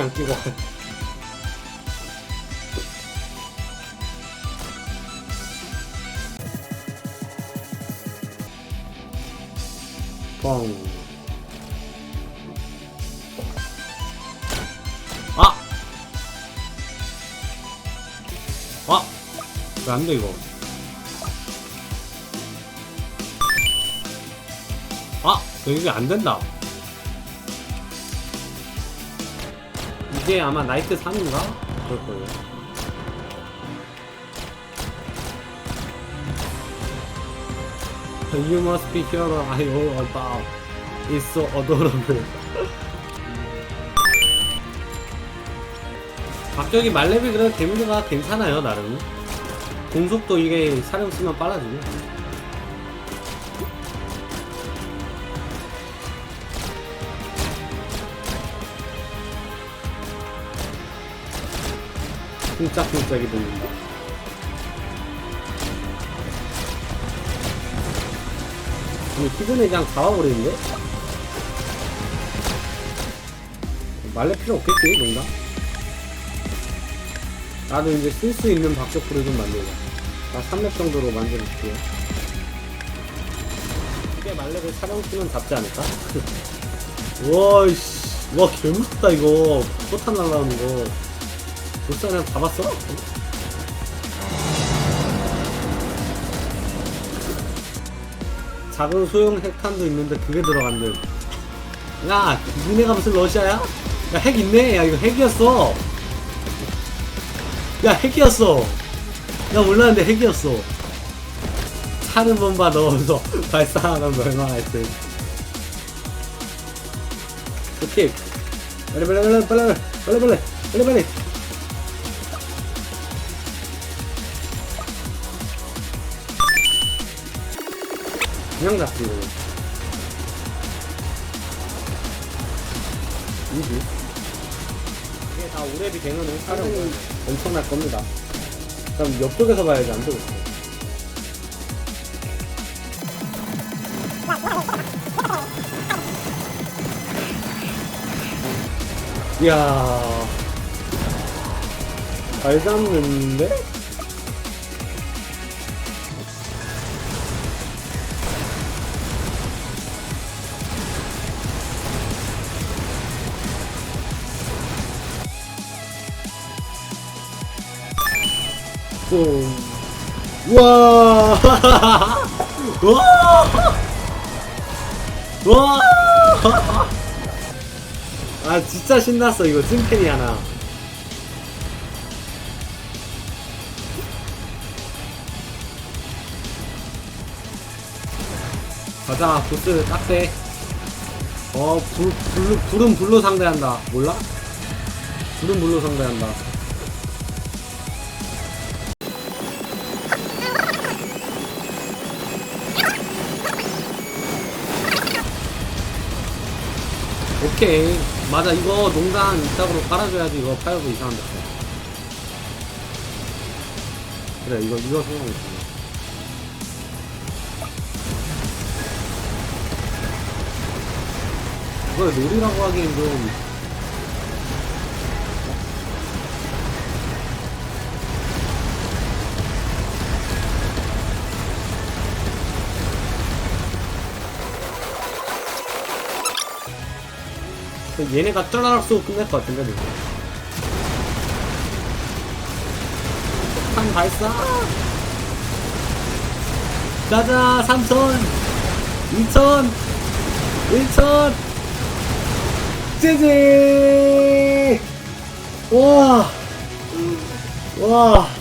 안 끼고 뻥 아! 아! 왜 안 돼, 이거? 아! 이게 안 된다. 이게 아마 나이트 3인가? 그럴 거예요. You must be hero I know about. It's so adorable. 갑자기 말레비 그래도 데미지가 괜찮아요 나름. 공속도 이게 사령 쓰면 빨라지고. 쿵짝쿵짝이 들린다. 이 피그네 그냥 잡아버리는데? 말릴 필요 없겠지, 뭔가? 나도 이제 쓸 수 있는 박격포를 좀 만들자. 나 3렙 정도로 만들어줄게요. 이게 말렙을 사령 쓰면 잡지 않을까? 와, 씨. 와, 개무섭다, 이거. 포탄 날라오는 거. 보스는 잡았어? 작은 소형 핵탄도 있는데 그게 들어간대. 야, 니네가 무슨 러시아야? 야, 핵 있네? 야, 이거 핵이었어. 야, 핵이었어. 야, 몰랐는데 핵이었어. 차는 bom바 넣어서 발사하면 얼마나 했을. 오케이. 빨리, 빨리, 빨리, 빨리, 빨리, 빨리, 빨리, 빨리, 그냥 이거 이지. 이게 다 오랩이 되면은 촬영은 엄청날 겁니다. 그럼 옆쪽에서 봐야지 안 되고 있어. 이야. 잘 잡는데? 뿡. 우와! 우와! 우와! 아, 진짜 신났어, 이거. 찐팬이 하나. 가자, 보스 딱대. 어, 불, 불, 불은 불로 상대한다. 몰라? 불은 불로 상대한다. 오케이. 맞아 이거 농간 이따구로 깔아줘야지 이거 파이브 이상한데 그래 이거 이거 성공했어. 이걸 놀이라고 하기엔 좀 얘네가 쩌라락 쏘고 끝낼 것 같은데 지금 한 발사 가자 3천 2천 1천 찌지. 와. 와.